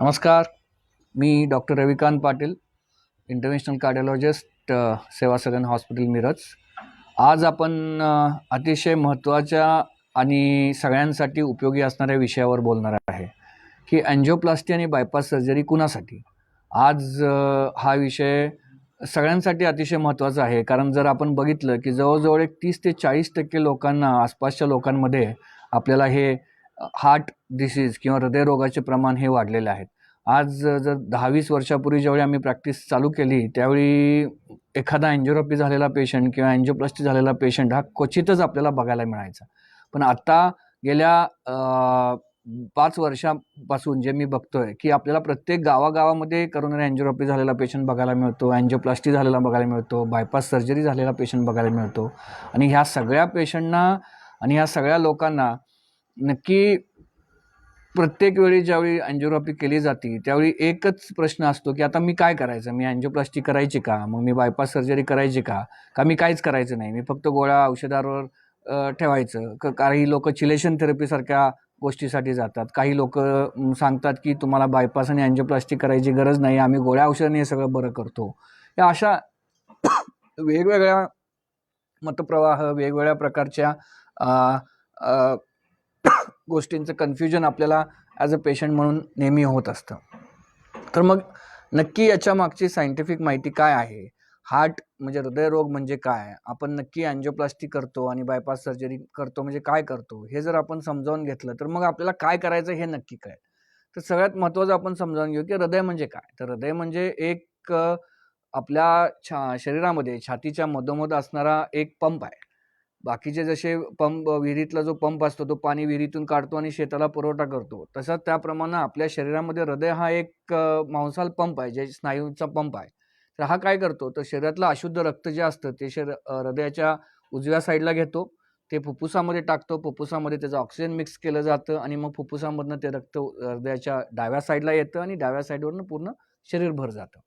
नमस्कार. मी doctor Ravikant Patil international cardiologist Seva Sadan hospital Miraj. आज आपण अतिशय महत्त्वाच्या आणि सगळ्यांसाठी उपयोगी असणाऱ्या विषयावर बोलणार आहे की अँजिओप्लास्टी आणि बायपास सर्जरी कुणासाठी? आज हा विषय सगळ्यांसाठी अतिशय महत्त्वाचा आहे कारण जर आपण बघितलं की जवळजवळ एक तीस ते चाळीस टक्के लोकांना आसपासच्या लोकांमध्ये आपल्याला हे हार्ट डिसीज किंवा हृदयरोगाचे प्रमाण हे वाढलेले आहेत. आज जर दहा वीस वर्षापूर्वी ज्यावेळी आम्ही प्रॅक्टिस चालू केली त्यावेळी एखादा अँजिओरोपी झालेला पेशंट किंवा अँजिओप्लास्टी झालेला पेशंट हा क्वचितच आपल्याला बघायला मिळायचा. पण आता गेल्या पाच वर्षापासून जे मी बघतोय की आपल्याला प्रत्येक गावागावामध्ये करोनरी अँजिओरोपी झालेला पेशंट बघायला मिळतो अँजिओप्लास्टी झालेला बघायला मिळतो बायपास सर्जरी झालेला पेशंट बघायला मिळतो. आणि ह्या सगळ्या पेशंटना आणि ह्या सगळ्या लोकांना नक्की प्रत्येक वेळी ज्यावेळी अँजिओग्राफी केली जाते त्यावेळी एकच प्रश्न असतो की आता मी काय करायचं? मी अँजिओप्लास्टी करायची का? मग मी बायपास सर्जरी करायची का? का मी काहीच करायचं नाही? मी फक्त गोळ्या औषधावर ठेवायचं. क काही लोक चिलेशन थेरपीसारख्या गोष्टीसाठी जातात. काही लोक सांगतात की तुम्हाला बायपास आणि अँजिओप्लास्टी करायची गरज नाही. आम्ही गोळ्या औषधाने हे सगळं बरं करतो. या अशा वेगवेगळ्या मतप्रवाह वेगवेगळ्या प्रकारच्या गोष्टींचं कन्फ्युजन आपल्याला ॲज अ पेशंट म्हणून नेहमी होत असतं. तर मग नक्की याच्या मागची सायंटिफिक माहिती काय आहे? हार्ट म्हणजे हृदयरोग म्हणजे काय? आपण नक्की अँजिओप्लास्टी करतो आणि बायपास सर्जरी करतो म्हणजे काय करतो? हे जर आपण समजावून घेतलं तर मग आपल्याला काय करायचं हे नक्की काय तर सगळ्यात महत्त्वाचं आपण समजावून घेऊ की हृदय म्हणजे काय? तर हृदय म्हणजे एक आपल्या छा शरीरामध्ये छातीच्या मधोमध असणारा एक पंप आहे. बाकीचे जसे पंप विहिरीतला जो पंप असतो तो पाणी विहिरीतून काढतो आणि शेताला पुरवठा करतो. तसंच त्याप्रमाणे आपल्या शरीरामध्ये हृदय हा एक मांसाल पंप आहे जे स्नायूचा पंप आहे. तर हा काय करतो? तर शरीरातलं अशुद्ध रक्त जे असतं ते शरीर हृदयाच्या उजव्या साईडला घेतो. ते फुफ्फुसामध्ये टाकतो. फुफ्फुसामध्ये त्याचं ऑक्सिजन मिक्स केलं जातं आणि मग फुफ्फुसामधनं ते रक्त हृदयाच्या डाव्या साईडला येतं आणि डाव्या साईडवरनं पूर्ण शरीरभर जातं.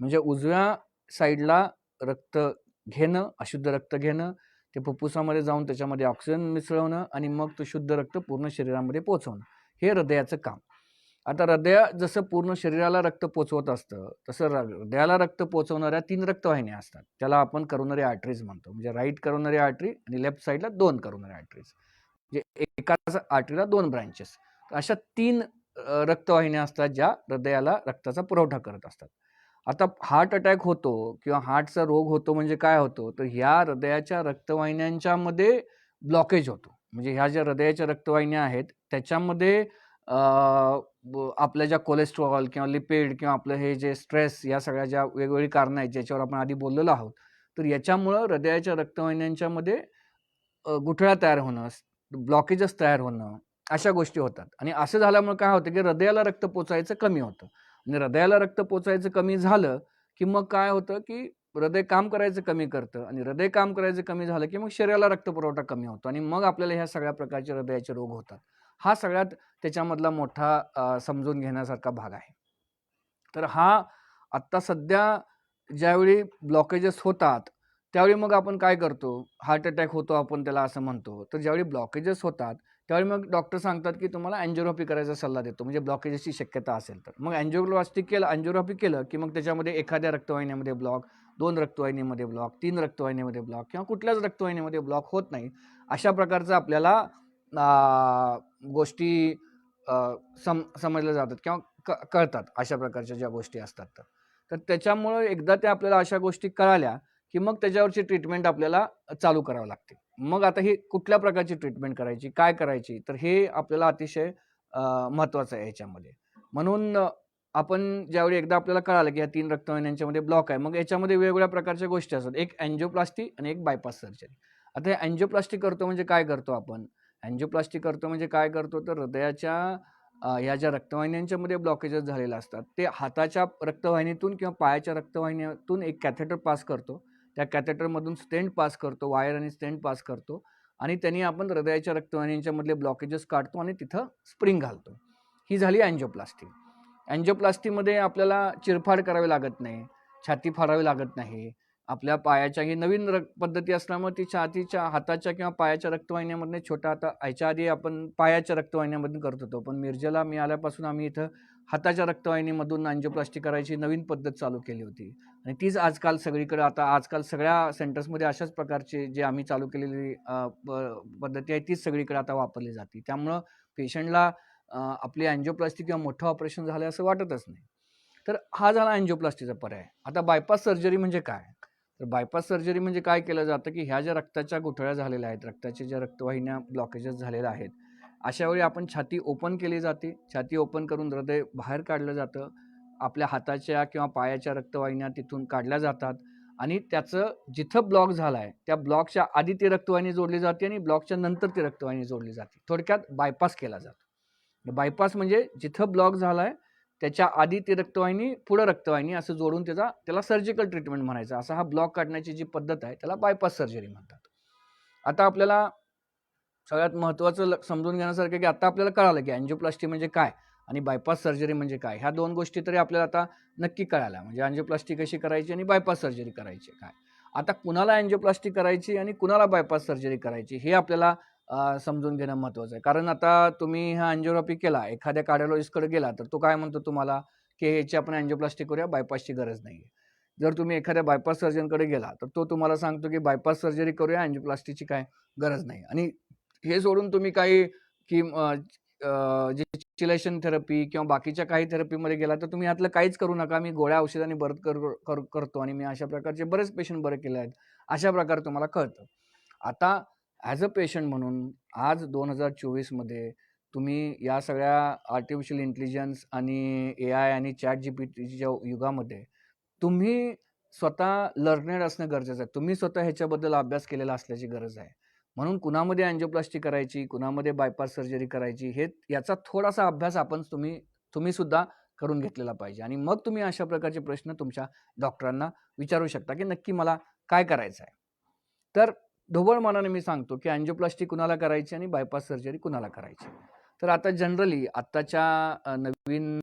म्हणजे उजव्या साईडला रक्त घेणं अशुद्ध रक्त घेणं ते फुफ्फुसामध्ये जाऊन त्याच्यामध्ये ऑक्सिजन मिसळवणं आणि मग तो शुद्ध रक्त पूर्ण शरीरामध्ये पोचवणं हे हृदयाचं काम. आता हृदय जसं पूर्ण शरीराला रक्त पोचवत असतं तसं र- हृदयाला रक्त पोचवणाऱ्या तीन रक्तवाहिन्या असतात. त्याला आपण करोनरी आर्टरीज म्हणतो. म्हणजे राईट करोनरी आर्टरी आणि लेफ्ट साईडला दोन करोनरी आर्टरीज म्हणजे एकाच आर्टरीला दोन ब्रांचेस अशा तीन रक्तवाहिन्या असतात ज्या हृदयाला रक्ताचा पुरवठा करत असतात. आता हार्ट अटॅक होतो किंवा हार्टचा रोग होतो म्हणजे काय होतो? तर ह्या हृदयाच्या रक्तवाहिन्यांच्या मध्ये ब्लॉकेज होतो. म्हणजे ह्या ज्या हृदयाच्या रक्तवाहिन्या आहेत त्याच्यामध्ये आपल्या ज्या कोलेस्ट्रॉल किंवा लिपिड किंवा आपलं हे जे स्ट्रेस या सगळ्या ज्या वेगवेगळी कारणं आहेत ज्याच्यावर आपण आधी बोललेलो आहोत तर याच्यामुळं हृदयाच्या रक्तवाहिन्यांच्या मध्ये गुठळ्या तयार होणं ब्लॉकेजेस तयार होणं अशा गोष्टी होतात. आणि असं झाल्यामुळे काय होतं की हृदयाला रक्त पोचायचं कमी होतं. आणि हृदयाला रक्त पोचायचं कमी झालं की मग काय होतं की हृदय काम करायचं कमी करतं आणि हृदय काम करायचं कमी झालं की मग शरीराला रक्तपुरवठा कमी होतो आणि मग आपल्याला ह्या सगळ्या प्रकारचे हृदयाचे रोग होतात. हा सगळ्यात त्याच्यामधला मोठा समजून घेण्यासारखा भाग आहे. तर हा आत्ता सध्या ज्यावेळी ब्लॉकेजेस होतात त्यावेळी मग आपण काय करतो? हार्ट अटॅक होतो आपण त्याला असं म्हणतो. तर ज्यावेळी ब्लॉकेजेस होतात त्यावेळी मग डॉक्टर सांगतात की तुम्हाला अँजिओग्राफी करायचा सल्ला देतो. म्हणजे ब्लॉकेजेसची शक्यता असेल तर. मग अँजिओप्लास्टी केलं अँजिओग्राफी केलं की मग त्याच्यामध्ये एखाद्या रक्तवाहिन्यामध्ये ब्लॉक दोन रक्तवाहिनीमध्ये ब्लॉक तीन रक्तवाहिनीमध्ये ब्लॉक किंवा कुठल्याच रक्तवाहिनीमध्ये ब्लॉक होत नाही. अशा प्रकारचं आपल्याला गोष्टी सम समजल्या जातात किंवा क कळतात अशा प्रकारच्या ज्या गोष्टी असतात तर. तर त्याच्यामुळं एकदा त्या आपल्याला अशा गोष्टी कळाल्या की मग त्याच्यावरची ट्रीटमेंट आपल्याला चालू करावं लागते. मग आता हे कुठल्या प्रकारची ट्रीटमेंट करायची काय करायची? तर हे आपल्याला अतिशय महत्त्वाचं आहे याच्यामध्ये म्हणून आपण ज्यावेळी एकदा आपल्याला कळालं की ह्या तीन रक्तवाहिन्यांच्यामध्ये ब्लॉक आहे मग याच्यामध्ये वेगवेगळ्या प्रकारच्या गोष्टी असतात. एक अँजिओप्लास्टी आणि एक बायपास सर्जरी आता हे अँजिओप्लास्टी करतो म्हणजे काय करतो आपण? अँजिओप्लास्टी करतो म्हणजे काय करतो? तर हृदयाच्या या ह्या ज्या रक्तवाहिन्यांच्यामध्ये ब्लॉकेजेस झालेले असतात ते हाताच्या रक्तवाहिनीतून किंवा पायाच्या रक्तवाहिन्यातून एक कॅथेटर पास करतो. त्या कॅथेटरमधून स्टेंट पास करतो वायर आणि स्टेंट पास करतो आणि त्यांनी आपण हृदयाच्या रक्तवाहिन्यांच्यामधले ब्लॉकेजेस काढतो आणि तिथं स्प्रिंग घालतो. ही झाली अँजिओप्लास्टी अँजिओप्लास्टीमध्ये आपल्याला चिरफाड करावी लागत नाही छाती फाडावी लागत नाही आपल्या पायाच्या ही नवीन रक पद्धती असल्यामुळे ती छातीच्या हाताच्या किंवा पायाच्या रक्तवाहिन्यामधनं छोटा आता ह्याच्या आधी आपण पायाच्या रक्तवाहिन्यामधून करत होतो. पण मिरजेला मी आल्यापासून आम्ही इथं हाताच्या रक्तवाहिनीमधून अँजिओप्लास्टी करायची नवीन पद्धत चालू केली होती. आणि तीच आजकाल सगळीकडे आता आजकाल सगळ्या सेंटर्समध्ये अशाच प्रकारचे जे आम्ही चालू केलेली प- पद्धती आहे तीच सगळीकडे आता वापरली जाते. त्यामुळं पेशंटला आपली अँजिओप्लास्टी किंवा मोठं ऑपरेशन झालं असं वाटतच नाही. तर हा झाला अँजिओप्लास्टीचा पर्याय. आता बायपास सर्जरी म्हणजे काय? तर बायपास सर्जरी म्हणजे काय केलं जातं की ह्या ज्या रक्ताच्या गुठळ्या झालेल्या आहेत रक्ताच्या ज्या रक्तवाहिन्या ब्लॉकेजेस झालेल्या आहेत अशा वेळी आपण छाती ओपन केली जाते. छाती ओपन करून हृदय बाहेर काढलं जातं. आपल्या हाताच्या किंवा पायाच्या रक्तवाहिन्या तिथून काढल्या जातात आणि त्याचं जिथं ब्लॉक झाला आहे त्या ब्लॉकच्या आधी ती रक्तवाहिनी जोडली जाते आणि ब्लॉकच्या नंतर ती रक्तवाहिनी जोडली जाते. थोडक्यात बायपास केला जातो. बायपास म्हणजे जिथं ब्लॉक झाला आहे त्याच्या आधी ती रक्तवाहिनी पुढं रक्तवाहिनी असं जोडून त्याचा त्याला सर्जिकल ट्रीटमेंट म्हणायचं. असा हा ब्लॉक काढण्याची जी पद्धत आहे त्याला बायपास सर्जरी म्हणतात. आता आपल्याला सगळ्यात महत्त्वाचं समजून घेण्यासारखं की आता आपल्याला कळालं की अँजिओप्लास्टी म्हणजे काय आणि बायपास सर्जरी म्हणजे काय. ह्या दोन गोष्टी तरी आपल्याला आता नक्की कळाल्या. म्हणजे अँजिओप्लास्टी कशी करायची आणि बायपास सर्जरी करायची काय. आता कुणाला अँजिओप्लास्टी करायची आणि कुणाला बायपास सर्जरी करायची हे आपल्याला समजून घेणं महत्त्वाचं आहे. कारण आता तुम्ही हा अँजिओग्राफी केला एखाद्या कार्डिओलॉजिस्टकडे गेला तर तो काय म्हणतो तुम्हाला की ह्याची आपण अँजिओप्लास्टी करूया बायपासची गरज नाही आहे जर तुम्ही एखाद्या बायपास सर्जनकडे गेला तर तो तुम्हाला सांगतो की बायपास सर्जरी करूया अँजिओप्लास्टीची काय गरज नाही. आणि हे सोडून तुम्ही काही की जे चिलेशन थेरपी किंवा बाकीच्या काही थेरपीमध्ये गेला तर तुम्ही यातलं काहीच करू नका. मी गोळ्या औषधांनी बरं कर, कर करतो आणि मी अशा प्रकारचे बरेच पेशंट बरे केले आहेत. अशा प्रकारे तुम्हाला कळतं. आता ॲज अ पेशंट म्हणून आज दोन हजार चोवीसमध्ये तुम्ही या सगळ्या आर्टिफिशियल इंटेलिजन्स आणि ए आय आणि चॅट जी पी टीच्या युगामध्ये तुम्ही स्वतः लर्नेड असणं गरजेचं आहे. तुम्ही स्वतः ह्याच्याबद्दल अभ्यास केलेला असल्याची गरज आहे. म्हणून कुणामध्ये अँजिओप्लास्टी करायची कुणामध्ये बायपास सर्जरी करायची हे याचा थोडासा अभ्यास आपण तुम्ही तुम्ही सुद्धा करून घेतलेला पाहिजे. आणि मग तुम्ही अशा प्रकारचे प्रश्न तुमच्या डॉक्टरांना विचारू शकता की नक्की मला काय करायचं आहे तर ढोबळ मनाने मी सांगतो की अँजिओप्लास्टी कुणाला करायची आणि बायपास सर्जरी कुणाला करायची. तर आता जनरली आत्ताच्या नवीन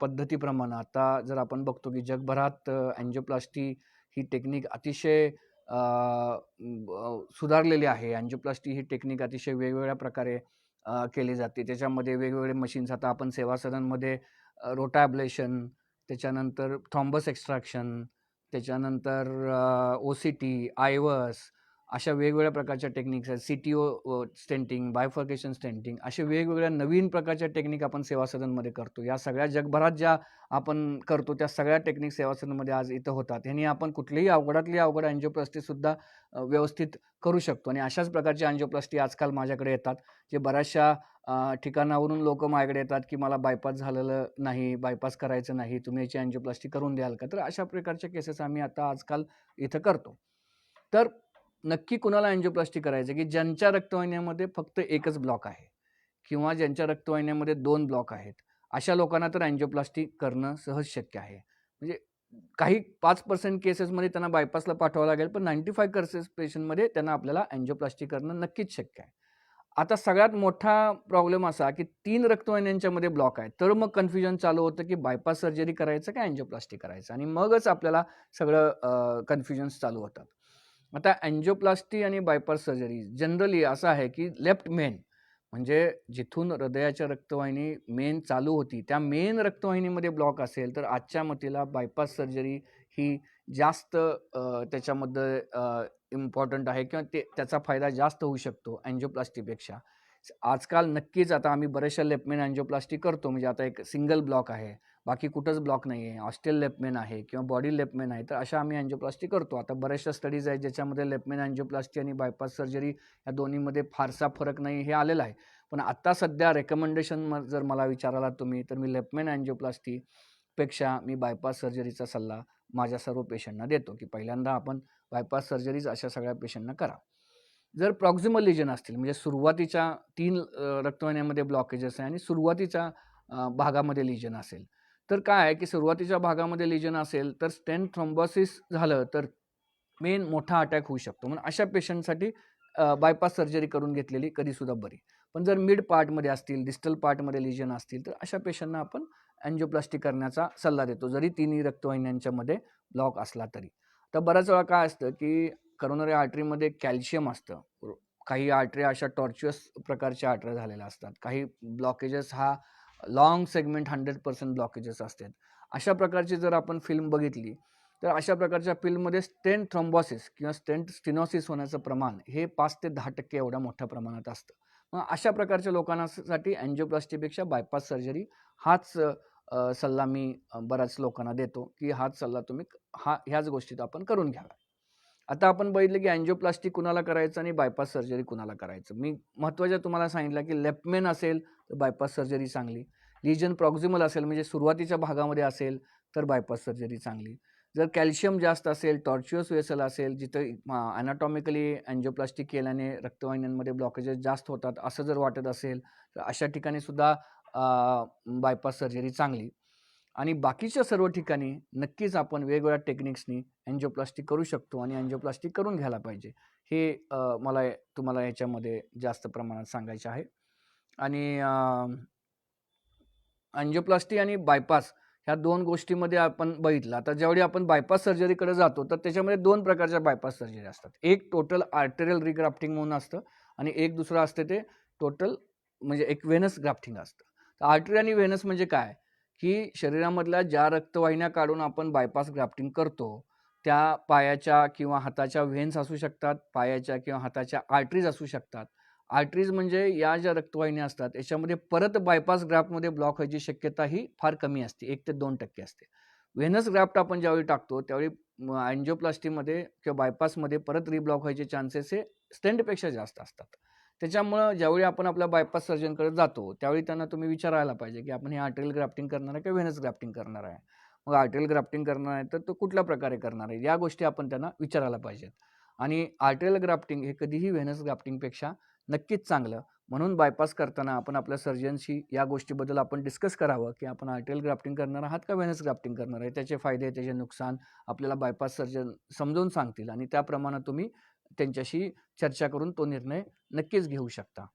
पद्धतीप्रमाणे आता जर आपण बघतो की जगभरात अँजिओप्लास्टी ही टेक्निक अतिशय ब- सुधारलेली आहे. अँजिओप्लास्टी ही टेक्निक अतिशय वेगवेगळ्या प्रकारे केली जाते. त्याच्यामध्ये वेगवेगळे मशीन्स आता आपण सेवा सदनमध्ये रोटाब्लेशन त्याच्यानंतर थॉम्बस एक्स्ट्रॅक्शन त्याच्यानंतर ओ सी टी आयवस अशा वेगवेगळ्या प्रकारच्या टेक्निक्स आहेत. C T O stenting bifurcation stenting असे वेगवेगळ्या नवीन प्रकारच्या टेक्निक आपण सेवा सदनमध्ये करतो. या सगळ्या जगभरात ज्या आपण करतो त्या सगळ्या टेक्निक सेवा सदनमध्ये आज इथं होतात. ह्यांनी आपण कुठलीही अवघडातली अवघड अँजिओप्लास्टीसुद्धा व्यवस्थित करू शकतो. आणि अशाच प्रकारची अँजिओप्लास्टी आजकाल माझ्याकडे येतात जे बऱ्याचशा ठिकाणावरून लोक माझ्याकडे येतात की मला बायपास झालेलं नाही बायपास करायचं नाही तुम्ही याची अँजिओप्लास्टी करून द्याल का? तर अशा प्रकारच्या केसेस आम्ही आता आजकाल इथं करतो. तर नक्की कुणाला अँजिओप्लास्टी करायचं की ज्यांच्या रक्तवाहिन्यामध्ये फक्त एकच ब्लॉक आहे किंवा ज्यांच्या रक्तवाहिन्यामध्ये दोन ब्लॉक आहेत अशा लोकांना तर अँजिओप्लास्टी करणं सहज शक्य आहे. म्हणजे काही पाच पर्सेंट केसेसमध्ये त्यांना बायपासला पाठवावं लागेल पण नाईंटी फाय केसेस पेशंटमध्ये त्यांना आपल्याला अँजिओप्लास्टी करणं नक्कीच शक्य आहे. आता सगळ्यात मोठा प्रॉब्लेम असा की तीन रक्तवाहिन्यांच्यामध्ये ब्लॉक आहे तर मग कन्फ्युजन चालू होतं की बायपास सर्जरी करायचं का अँजिओप्लास्टी करायचं? आणि मगच आपल्याला सगळं कन्फ्युजन्स चालू होतात. आता अँजिओप्लास्टी आणि बायपास सर्जरी जनरली असं आहे की लेफ्ट मेन म्हणजे जिथून हृदयाच्या रक्तवाहिनी मेन चालू होती त्या मेन रक्तवाहिनीमध्ये ब्लॉक असेल तर आजच्या मतीला बायपास सर्जरी ही जास्त त्याच्यामध्ये इम्पॉर्टंट आहे किंवा ते त्याचा फायदा जास्त होऊ शकतो अँजिओप्लास्टीपेक्षा आजकाल नक्कीच आता आम्ही बऱ्याचशा लेपमेन अँजिओप्लास्टी करतो म्हणजे आता एक सिंगल ब्लॉक आहे. बाकी कुठंच ब्लॉक नाही आहे ऑस्टेल लेपमेन आहे किंवा बॉडी लेपमेन आहे. तर अशा आम्ही अँजिओप्लास्टी करतो. आता बऱ्याचशा स्टडीज आहेत ज्याच्यामध्ये लेपमेन अँजिओप्लास्टी आणि बायपास सर्जरी या दोन्हीमध्ये फारसा फरक नाही हे आलेलं आहे. पण आत्ता सध्या रेकमेंडेशन जर मला विचाराला तुम्ही तर मी लेपमेन अँजिओप्लास्टीपेक्षा मी बायपास सर्जरीचा सल्ला माझ्या सर्व पेशंटना देतो की पहिल्यांदा आपण बायपास सर्जरीज अशा सगळ्या पेशंटना करा. जर प्रॉक्झिमल लिजन असतील म्हणजे सुरुवातीच्या तीन रक्तवाहिन्यामध्ये ब्लॉकेजेस आहे आणि सुरुवातीच्या भागामध्ये लिजन असेल तर काय आहे की सुरुवातीच्या भागामध्ये लिजन असेल तर स्टेन थ्रोम्बॉसिस झालं तर मेन मोठा अटॅक होऊ शकतो. म्हणून अशा पेशंटसाठी बायपास सर्जरी करून घेतलेली कधीसुद्धा बरी. पण जर मिड पार्टमध्ये असतील डिस्टल पार्टमध्ये लिजन असतील तर अशा पेशंटना आपण अँजिओप्लास्टी करण्याचा सल्ला देतो. जरी तिन्ही रक्तवाहिन्यांच्यामध्ये ब्लॉक असला तरी. तर बऱ्याच वेळा काय असतं की करोनरी आर्टरीमध्ये कॅल्शियम असतं. काही आर्टरी अशा टॉर्च्युअस प्रकारच्या आर्टऱ्या झालेल्या असतात. काही ब्लॉकेजेस हा long segment hundred percent blockages असतात. अशा प्रकारची जर आपण फिल्म बघितली तर अशा प्रकारच्या फिल्ममध्ये स्टेंट थ्रॉम्बॉसिस किंवा स्टेंट स्टिनॉसिस होण्याचं प्रमाण हे पाच ते दहा टक्के एवढ्या मोठ्या प्रमाणात असतं. मग अशा प्रकारच्या लोकांसाठी अँजिओप्लास्टीपेक्षा बायपास सर्जरी हाच सल्ला मी बऱ्याच लोकांना देतो की हाच सल्ला तुम्ही हा ह्याच गोष्टीत आपण करून घ्यावा आता आपण बघितलं की अँजिओप्लास्टी कुणाला करायचं आणि बायपास सर्जरी कुणाला करायचं? मी महत्त्वाच्या तुम्हाला सांगितलं की लेफ्टमेन असेल तर बायपास सर्जरी चांगली. लिजन प्रॉक्झिमल असेल म्हणजे सुरुवातीच्या भागामध्ये असेल तर बायपास सर्जरी चांगली. जर कॅल्शियम जास्त असेल टॉर्च्युअस वेसल असेल जिथं अनाटॉमिकली अँजिओप्लास्टी केल्याने रक्तवाहिन्यांमध्ये ब्लॉकेजेस जास्त होतात असं जर वाटत असेल तर अशा ठिकाणी सुद्धा बायपास सर्जरी चांगली. आणि बाकीच्या सर्व ठिकाणी नक्कीच आपण वेगवेगळ्या टेक्निक्सनी अँजिओप्लास्टी करू शकतो आणि अँजिओप्लास्टी करून घ्यायला पाहिजे. हे मला तुम्हाला याच्यामध्ये जास्त प्रमाणात सांगायचे आहे. आणि अँजिओप्लास्टी आणि बायपास ह्या दोन गोष्टीमध्ये आपण बघितलं. आता ज्यावेळी आपण बायपास सर्जरीकडे जातो तर त्याच्यामध्ये दोन प्रकारच्या बायपास सर्जरी असतात. एक टोटल आर्टेरियल रिग्राफ्टिंग म्हणून असतं आणि एक दुसरं असतं ते टोटल म्हणजे एक व्हेनस ग्राफ्टिंग असतं. तर आर्टरी आणि व्हेनस म्हणजे काय? की शरीरामधल्या ज्या रक्तवाहिन्या काढून आपण बायपास ग्राफ्टिंग करतो त्या पायाच्या किंवा हाताच्या व्हेन्स असू शकतात पायाच्या किंवा हाताच्या आर्टरीज असू शकतात. आर्टरीज म्हणजे या ज्या रक्तवाहिन्या असतात याच्यामध्ये परत बायपास ग्राफ्टमध्ये ब्लॉक व्हायची शक्यता ही फार कमी असते एक ते दोन टक्के असते. व्हेनस ग्राफ्ट आपण ज्यावेळी टाकतो त्यावेळी अँजिओप्लास्टीमध्ये किंवा बायपासमध्ये परत रिब्लॉक व्हायचे चान्सेस हे स्टेंटपेक्षा जास्त असतात. त्याच्यामुळं ज्यावेळी आपण आपल्या बायपास सर्जनकडे जातो त्यावेळी त्यांना तुम्ही विचारायला पाहिजे की आपण हे आर्टेरियल ग्राफ्टिंग करणार आहे का व्हेनस ग्राफ्टिंग करणार आहे? मग आर्टेरियल ग्राफ्टिंग करणार आहे तर तो कुठल्या प्रकारे करणार आहे? या गोष्टी आपण त्यांना विचारायला पाहिजेत. आणि आर्टेरियल ग्राफ्टिंग हे कधीही व्हेनस ग्राफ्टिंगपेक्षा नक्कीच चांगलं. म्हणून बायपास करताना आपण आपल्या सर्जनशी या गोष्टीबद्दल आपण डिस्कस करावं की आपण आर्टेरियल ग्राफ्टिंग करणार आहात का व्हेनस ग्राफ्टिंग करणार आहे? त्याचे फायदे त्याचे नुकसान आपल्याला बायपास सर्जन समजावून सांगतील आणि त्याप्रमाणे तुम्ही त्यांच्याशी चर्चा करून तो निर्णय नक्कीच घेऊ शकता.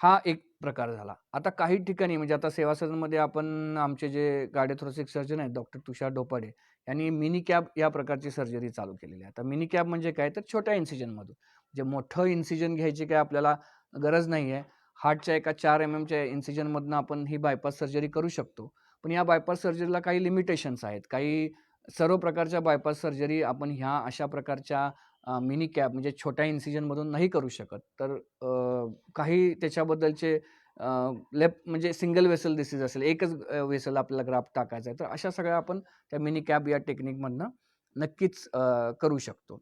हा एक प्रकार झाला. आता काही ठिकाणी म्हणजे आता सेवा सदनमध्ये आपण आमचे जे गाडेथोरसिक सर्जन आहेत डॉक्टर तुषार डोपाडे यांनी मिनी कॅब या प्रकारची सर्जरी चालू केलेली आहे. आता मिनी कॅब म्हणजे काय? तर छोट्या इन्सिजनमधून. जे मोठं इन्सिजन घ्यायची काय आपल्याला गरज नाही आहे हार्टच्या एका चार एम एमच्या इन्सिजनमधनं आपण ही बायपास सर्जरी करू शकतो. पण या बायपास सर्जरीला काही लिमिटेशन्स आहेत. काही सर्व प्रकारच्या बायपास सर्जरी आपण ह्या अशा प्रकारच्या मिनी कॅब म्हणजे छोट्या इन्सिजनमधून नाही करू शकत. तर काही त्याच्याबद्दलचे लेफ्ट म्हणजे सिंगल वेसल डिसीज असेल एकच वेसल आपल्याला ग्राफ टाकायचा आहे तर अशा सगळ्या आपण त्या मिनी कॅब या टेक्निकमधनं नक्कीच करू शकतो.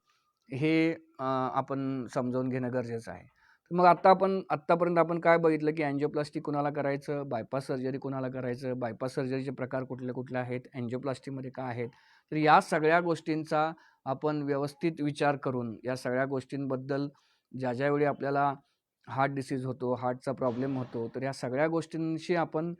हे आपण समजावून घेणं गरजेचं आहे. तर मग आत्ता आपण आत्तापर्यंत आपण काय बघितलं की अँजिओप्लास्टी कुणाला करायचं? बायपास सर्जरी कुणाला करायचं? बायपास सर्जरीचे प्रकार कुठले कुठले आहेत? अँजिओप्लास्टीमध्ये काय आहेत? तर या सगळ्या गोष्टींचा आपण व्यवस्थित विचार करून या सगळ्या गोष्टींबद्दल ज्या ज्यावेळी आपल्याला हार्ट डिसीज होतो हार्टचा प्रॉब्लेम होतो तर या सगळ्या गोष्टींशी आपण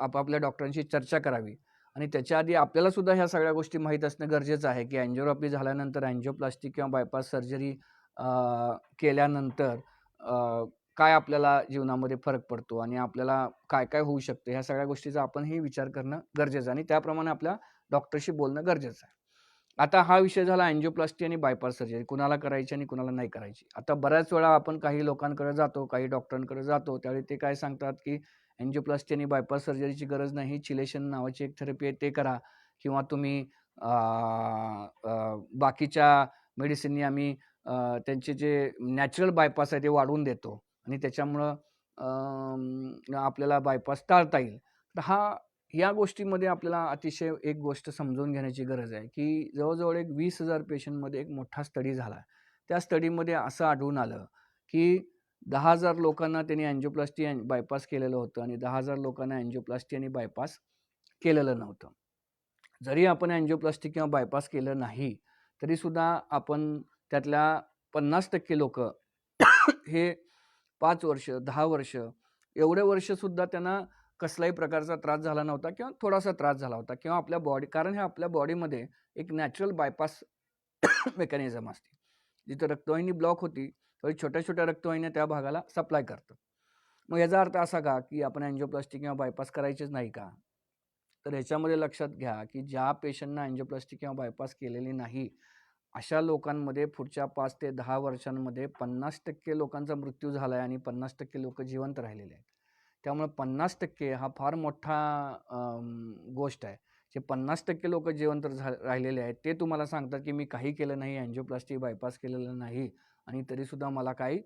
आपापल्या डॉक्टरांशी चर्चा करावी. आणि त्याच्या आधी आपल्याला सुद्धा ह्या सगळ्या गोष्टी माहीत असणं गरजेचं आहे की अँजिओग्राफी झाल्यानंतर अँजिओप्लास्टिक किंवा बायपास सर्जरी केल्यानंतर काय आपल्याला जीवनामध्ये फरक पडतो आणि आपल्याला काय काय होऊ शकतं ह्या सगळ्या गोष्टीचा आपणही विचार करणं गरजेचं आहे. आणि त्याप्रमाणे आपल्या डॉक्टरशी बोलणं गरजेचं आहे. आता हा विषय झाला अँजिओप्लास्टी आणि बायपास सर्जरी कुणाला करायची आणि कुणाला नाही करायची. आता बऱ्याच वेळा आपण काही लोकांकडे जातो काही डॉक्टरांकडे जातो त्यावेळी ते काय सांगतात की अँजिओप्लास्टी आणि बायपास सर्जरीची गरज नाही चिलेशन नावाची एक थेरपी आहे ते करा. किंवा तुम्ही बाकीच्या मेडिसिननी आम्ही त्यांचे जे नॅचरल बायपास आहे ते वाढवून देतो. आणि त्याच्यामुळं आपल्याला बायपास टाळता येईल. तर हा या गोष्टीमध्ये आपल्याला अतिशय एक गोष्ट समजून घेण्याची गरज आहे की जवळजवळ एक वीस हजार पेशंटमध्ये एक मोठा स्टडी झाला. त्या स्टडीमध्ये असं आढळून आलं की दहा हजार लोकांना त्यांनी अँजिओप्लास्टी बायपास केलेलं होतं आणि दहा हजार लोकांना अँजिओप्लास्टी आणि बायपास केलेलं नव्हतं. जरी आपण अँजिओप्लास्टी किंवा बायपास केलं नाही तरीसुद्धा आपण त्यातल्या पन्नास टक्के लोक हे पाच वर्ष दहा वर्ष एवढे वर्षसुद्धा त्यांना कसलाही प्रकारचा त्रास झाला नव्हता किंवा थोडासा त्रास झाला होता किंवा आपल्या बॉडी कारण हे आपल्या बॉडीमध्ये एक नॅचरल बायपास मेकॅनिझम असते. जिथं रक्तवाहिनी ब्लॉक होती तरी छोट्या छोट्या रक्तवाहिन्या त्या भागाला सप्लाय करतात मग याचा अर्थ असा का की आपण अँजिओप्लास्टी किंवा बायपास करायचेच नाही का? तर ह्याच्यामध्ये लक्षात घ्या की ज्या पेशंटना अँजिओप्लास्टी किंवा बायपास केलेली नाही अशा लोकांमध्ये पुढच्या पाच ते दहा वर्षांमध्ये पन्नास टक्के लोकांचा मृत्यू झाला आहे आणि पन्नास टक्के लोक जिवंत राहिलेले आहेत. त्यामुळे पन्नास टक्के हा फार मोठा गोष्ट आहे. जे पन्नास टक्के लोक जिवंत झा राहिलेले आहेत ते तुम्हाला सांगतात की मी काही केलं नाही अँजिओप्लास्टी बायपास केलेलं नाही आणि तरीसुद्धा मला काही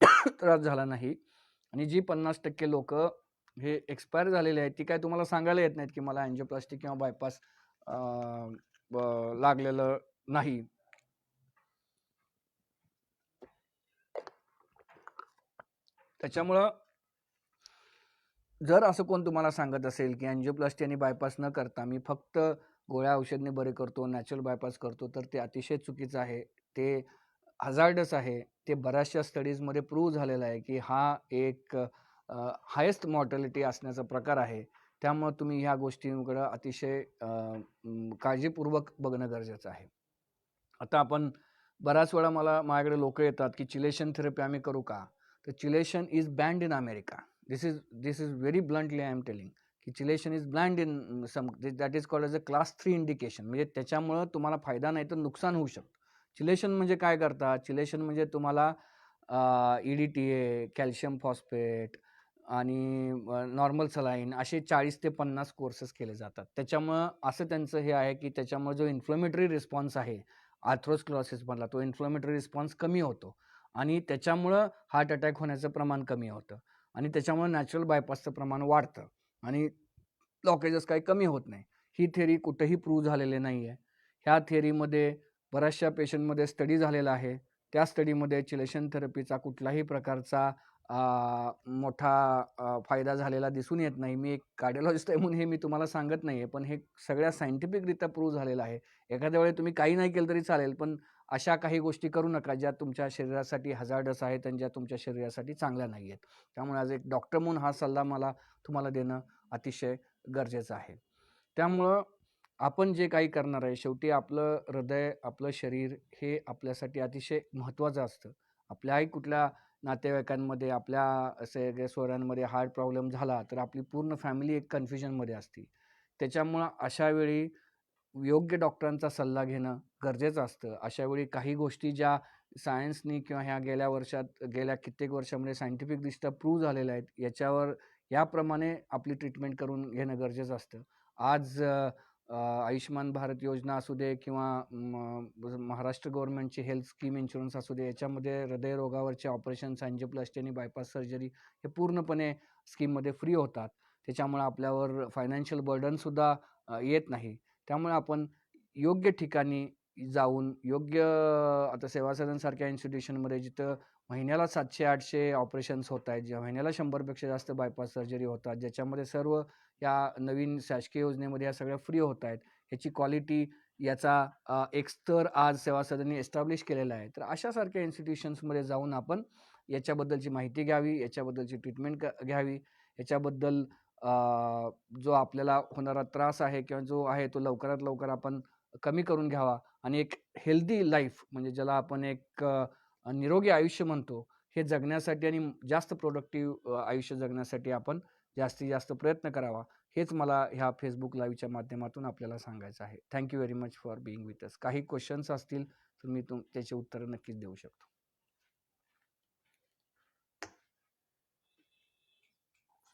त्रास झाला नाही. आणि जी पन्नास टक्के लोक हे एक्सपायर झालेले आहेत ती काय तुम्हाला सांगायला येत नाहीत की मला अँजिओप्लास्टी किंवा बायपास लागलेलं नाही? त्याच्यामुळं जर असं कोण तुम्हाला सांगत असेल की अँजिओप्लास्टी आणि बायपास न करता मी फक्त गोळ्या औषधने बरे करतो नॅचरल बायपास करतो तर ते अतिशय चुकीचं आहे. ते हझार्डस आहे. ते बऱ्याचशा स्टडीजमध्ये प्रूव्ह झालेलं आहे की हा एक हायेस्ट मॉर्टॅलिटी असण्याचा प्रकार आहे. त्यामुळं तुम्ही ह्या गोष्टींकडं अतिशय काळजीपूर्वक बघणं गरजेचं आहे. आता आपण बऱ्याच वेळा मला माझ्याकडे लोक येतात की चिलेशन थेरपी आम्ही करू का? तर chelation is banned in America. This is this is very bluntly I am telling की chelation is banned in some that is called as a class three indication म्हणजे त्याच्यामुळं तुम्हाला फायदा नाही तर नुकसान होऊ शकतं. चिलेशन म्हणजे काय करतात चिलेशन म्हणजे तुम्हाला E D T A calcium phosphate आणि नॉर्मल सलाईन असे चाळीस ते पन्नास कोर्सेस केले जातात. त्याच्यामुळं असं त्यांचं हे आहे की त्याच्यामुळे जो इन्फ्लोमेटरी रिस्पॉन्स आहे आर्थ्रोस्क्लॉसिसमधला तो इन्फ्लोमेटरी रिस्पॉन्स कमी होतो. आणि त्याच्यामुळं हार्ट अटॅक होण्याचं प्रमाण कमी होतं. आणि त्याच्यामुळे नॅचरल बायपासचं प्रमाण वाढतं. आणि ब्लॉकेजेस काही कमी होत नाही. ही थेरी कुठंही प्रूव्ह झालेली नाही आहे ह्या थेरीमध्ये बऱ्याचशा पेशंटमध्ये स्टडी झालेला आहे. त्या स्टडीमध्ये चिलेशन थेरपीचा कुठलाही प्रकारचा मोठा फायदा झालेला दिसून येत नाही. मी एक कार्डिओलॉजिस्ट आहे म्हणून हे मी तुम्हाला सांगत नाही आहे पण हे सगळ्या सायंटिफिकरित्या प्रूव्ह झालेलं आहे. एखाद्या वेळी तुम्ही काही नाही केलं तरी चालेल. पण अशा काही गोष्टी करू नका ज्या तुमच्या शरीरासाठी हजार्डस आहेत आणि ज्या तुमच्या शरीरासाठी चांगल्या नाही आहेत. त्यामुळे आज एक डॉक्टर म्हणून हा सल्ला मला तुम्हाला देणं अतिशय गरजेचं आहे. त्यामुळं आपण जे काही करणार आहे शेवटी आपलं हृदय आपलं शरीर हे आपल्यासाठी अतिशय महत्त्वाचं असतं. आपल्याही कुठल्या नातेवाईकांमध्ये आपल्या सगळ्या सोयऱ्यांमध्ये हार्ट प्रॉब्लेम झाला तर आपली पूर्ण फॅमिली एक कन्फ्युजनमध्ये असते. त्याच्यामुळं अशा वेळी योग्य डॉक्टरांचा सल्ला घेणं गरजेचं असतं. अशावेळी काही गोष्टी ज्या सायन्सनी किंवा ह्या गेल्या वर्षात गेल्या कित्येक वर्षामध्ये सायंटिफिकदृष्ट्या प्रूव्ह झालेल्या आहेत याच्यावर याप्रमाणे आपली ट्रीटमेंट करून घेणं गरजेचं असतं. आज आयुष्मान आयुष्यमान भारत योजना असू दे किंवा म, महाराष्ट्र गव्हर्नमेंटची हेल्थ स्कीम इन्शुरन्स असू दे याच्यामध्ये हृदयरोगावरचे ऑपरेशन अँजिओप्लास्टी आणि बायपास सर्जरी हे पूर्णपणे स्कीममध्ये फ्री होतात. त्याच्यामुळे आपल्यावर फायनान्शियल बर्डनसुद्धा येत नाही. त्यामुळे आपण योग्य ठिकाणी जाऊन योग्य आता सेवा सदनसारख्या इन्स्टिट्यूशनमध्ये जिथं महिन्याला सातशे आठशे ऑपरेशन्स होत आहेत ज्या महिन्याला शंभरपेक्षा जास्त बायपास सर्जरी होतात ज्याच्यामध्ये सर्व या नवीन शासकीय योजनेमध्ये या सगळ्या फ्री होत आहेत ह्याची क्वालिटी याचा एक स्तर आज सेवा सदनने एस्टॅब्लिश केलेला आहे. तर अशासारख्या इन्स्टिट्यूशन्समध्ये जाऊन आपण याच्याबद्दलची माहिती घ्यावी याच्याबद्दलची ट्रीटमेंट क घ्यावी याच्याबद्दल जो आपल्याला होणारा त्रास आहे किंवा जो आहे तो लवकरात लवकर आपण कमी करून घ्यावा आणि एक हेल्दी लाईफ म्हणजे ज्याला आपण एक निरोगी आयुष्य म्हणतो हे जगण्यासाठी आणि जास्त प्रोडक्टिव्ह आयुष्य जगण्यासाठी आपण जास्तीत जास्त प्रयत्न करावा हेच मला ह्या फेसबुक लाईव्हच्या माध्यमातून आपल्याला सांगायचं आहे. Thank you very much for being with us काही क्वेश्चन्स असतील तर मी तुम त्याचे उत्तरं नक्कीच देऊ शकतो.